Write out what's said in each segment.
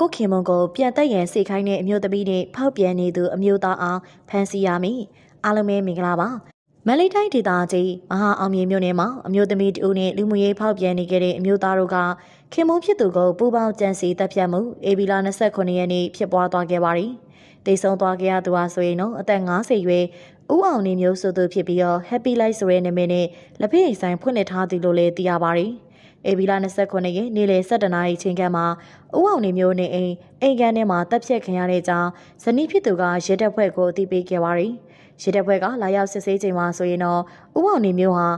ကိုခင်မွန်ကိုပြန်တက်ရန်စိတ်ခိုင်းတဲ့အမျိုးသမီးနဲ့ဖောက်ပြန်နေသူအမျိုးသားအောင်ဖမ်းဆီးရမည်အားလုံးပဲမင်္ဂလာပါမန္တလေးတိုင်းဒေသကြီးမဟာအောင်မြေမြို့နယ်မှာအမျိုးသမီးတူနဲ့လူမှုရေးဖောက်ပြန်နေခဲ့တဲ့အမျိုးသားတို့ကခင်မုန်းဖြစ်သူကိုပူပေါင်းကြံစီတပ်ဖြတ်မှုအေဘီလာ29ရက်နေ့ဖြစ်ပွားသွားခဲ့ပါသည်။တိတ်ဆုံးသွားခဲ့ရသူဟာဆိုရင်တော့အသက်50ရွယ်ဦးအောင်နေမျိုးဆိုသူဖြစ်ပြီးတော့ Happy Life ဆိုတဲ့နာမည်နဲ့လက်ဖက်ရည်ဆိုင်ဖွင့်လှစ်ထားသည်လို့လည်းသိရပါတယ်။ အေဘီလာ29ရက်နေ့လယ်7:00နာရီချိန်ခန့်မှာဦးအောင်နေမျိုးနဲ့အိမ်အိမ်ကန်ထဲမှာတပ်ဖြတ်ခံရတဲ့ကြောင်းဇနီးဖြစ်သူကရဲတပ်ဖွဲ့ကိုအသိပေးခဲ့ပါတယ်။ရဲတပ်ဖွဲ့ကလာရောက်စစ်ဆေးချိန်မှာဆိုရင်တော့ဦးအောင်နေမျိုးဟာ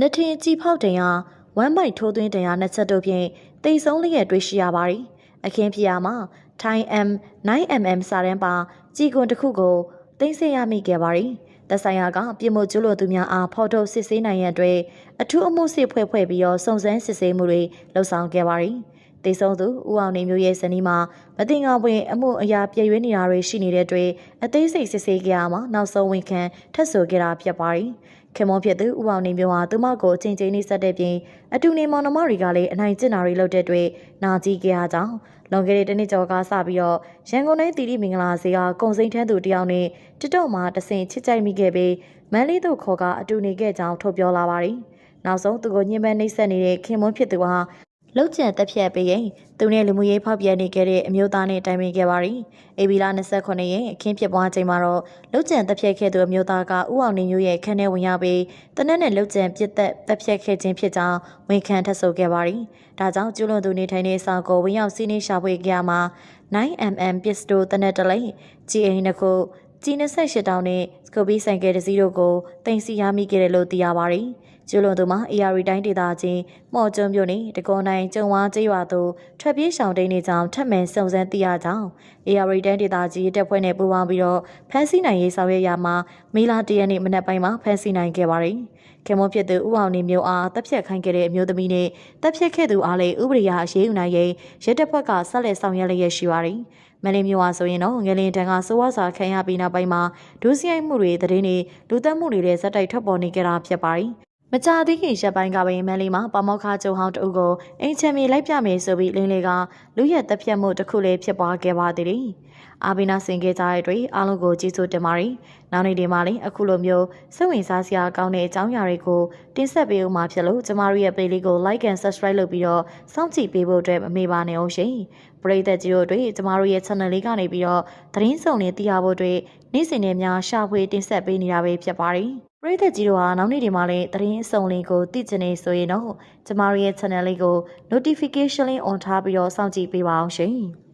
နှစ်ထင်ကြည်ဖောက်တင်ရာဝမ်းပိုက်ထိုးသွင်းတင်ရာနှစ်ချက်တို့ဖြင့်တိတ်ဆုံးလျက်တွေ့ရှိရပါတယ်။အခင်းဖြစ်ရာမှာ Thai M 9mm စာတန်းပါကြည်ကွန်တစ်ခုကိုတင်ဆက်ရမိခဲ့ပါတယ်။ သက်ဆိုင်ရာကပြည်မှုကျူးလွန်သူများအားဖော်ထုတ်စစ်ဆေးနိုင်ရန်အတွက်အထူးအမှုစစ်ဖွဲ့ဖွဲ့ပြီးတော့စုံစမ်းစစ်ဆေးမှုတွေလှုပ်ဆောင်ခဲ့ပါတယ်။ တေဆုံးသူဦးအောင်နေမျိုးရဲ့ဇနီးမှာမတင်ငါဝင်အမှုအရာပြည့်ရွေးနေတာတွေရှိနေတဲ့အတွက်အသေးစိတ်စစ်ဆေးကြရမှာနောက်ဆုံးဝန်ခံထပ်ဆိုခဲ့တာဖြစ်ပါတယ်။ခင်မောဖြစ်သူဦးအောင်နေမျိုးဟာသူမကိုအချိန်ချင်းနှိစက်တဲ့ပြင်အတူနေမောင်နှမတွေကလည်းအနိုင်ကျင့်တာတွေလုပ်တဲ့အတွက်နာကြီးကြရကြောင်းလွန်ခဲ့တဲ့တနှစ်ကျော်ကစပြီးတော့ရန်ကုန်တိုင်းတီတီမင်္ဂလာစေကကုံစိန်ထန်းသူတယောက်နဲ့တစ်တော့မှာတဆင်ချစ်ကြိုက်မိခဲ့ပြီးမန်လေးတို့ခေါ်ကအတူနေခဲ့ကြောင်းထုတ်ပြောလာပါတယ်။နောက်ဆုံးသူကိုညှဉ်းပန်းနှိပ်စက်နေတဲ့ခင်မွန်းဖြစ်သူဟာ လောက်ကျန်တက်ဖြတ်ပေးရင်သူနဲ့လူမှုရေးဖောက်ပြန်နေခဲ့တဲ့အမျိုးသားနဲ့တိုင်ပင်ခဲ့ပါရီအေဘီလာ29ရက်အခင်းဖြစ်ပွားချိန်မှာတော့လောက်ကျန်တက်ဖြတ်ခဲ့သူအမျိုးသားကဥအောင်နေမျိုးရဲ့ခန်းထဲဝင်ရောက်ပြီးတနက်နဲ့လောက်ကျန်ပြစ်သက်တက်ဖြတ်ခဲ့ခြင်းဖြစ်ကြောင်းဝန်ခံထပ်ဆိုခဲ့ပါရီဒါကြောင့်ကျူးလွန်သူနေထိုင်တဲ့ဆောင်ကိုဝင်ရောက်စီးနှင်းရှာဖွေကြမှာ 9mm ပစ္စတိုတနက်တလိမ့်ကြီးအိမ်တစ်ခုကြီး28တောင်နဲ့စကူဘီဆိုင်ကယ်တစ်စီးတို့ကိုတင်စီရမိခဲ့တယ်လို့သိရပါတယ်။ကျူးလွန်သူမှာ AR တိုင်းဒေသချင်းမော်ကျွန်းမြို့နယ်တကွန်တိုင်းကျုံဝါကျေးရွာသို့ထွက်ပြေးရှောင်တိန်နေကြောင်းထပ်မံစုံစမ်းသိရကြောင်း AR တိုင်းဒေသကြီးတပ်ဖွဲ့နဲ့ပူးပေါင်းပြီးတော့ဖမ်းဆီးနိုင်ရေးဆောင်ရွက်ရမှာမေလာတရနေ့မနက်ပိုင်းမှာဖမ်းဆီးနိုင်ခဲ့ပါတယ်။ခင်မွန်ဖြစ်သူဦးအောင်နေမျိုးအားတပ်ဖြတ်ခိုင်းခဲ့တဲ့အမျိုးသမီးနဲ့တပ်ဖြတ်ခဲ့သူအားလည်းဥပဒေအရေးယူနိုင်ရေးရဲတပ်ဖွဲ့ကဆက်လက်ဆောင်ရွက်လျက်ရှိပါတယ်။မလင်းမျိုးဟာဆိုရင်တော့ငလင်တန်ကစိုးဝါစာခံရပြီးနောက်ပိုင်းမှာဒုစရိုက်မှုတွေသတင်းတွေလူသက်မှုတွေလည်းဇက်တိုက်ထွက်ပေါ်နေကြတာဖြစ်ပါတယ်။ မကြသေးခင်ရက်ပိုင်းကပင်မန်လီမှာပမောက္ခကျုံဟောင်းတအုပ်ကိုအင်ချန်မီလိုက်ပြမယ်ဆိုပြီးလင်းလေးကလူရက်တက်ဖြတ်မှုတစ်ခုလေးဖြစ်ပွားခဲ့ပါသေးတယ်။အာဘီနာဆင်ခဲ့ကြတဲ့အတွက်အားလုံးကိုကြည့်ဆိုတင်ပါတယ်။နောက်နေ့ဒီမှာလည်းအခုလိုမျိုးစိတ်ဝင်စားစရာကောင်းတဲ့အကြောင်းအရာတွေကိုတင်ဆက်ပေးဦးမှာဖြစ်လို့ကျမတို့ရဲ့ page လေးကို like and subscribe လုပ်ပြီးတော့စောင့်ကြည့်ပေးဖို့အတွက်မမေ့ပါနဲ့အောင်ရှင်။ပရိသတ်ကြီးတို့တွေကျမတို့ရဲ့ channel လေးကနေပြီးတော့သတင်းစုံတွေသိရဖို့အတွက် နေ့စဉ်နဲ့များရှာဖွေတင်ဆက်ပေးနေတာပဲဖြစ်ပါတယ်။ပရိသတ်ကြီးတို့ဟာနောက်နေ့ဒီမှာလည်းသတင်းအစုံလေးကိုသိချင်နေဆိုရင်တော့ကျမတို့ရဲ့ channel လေးကို notification လေး on ထားပြီးတော့စောင့်ကြည့်ပေးပါအောင်ရှင်။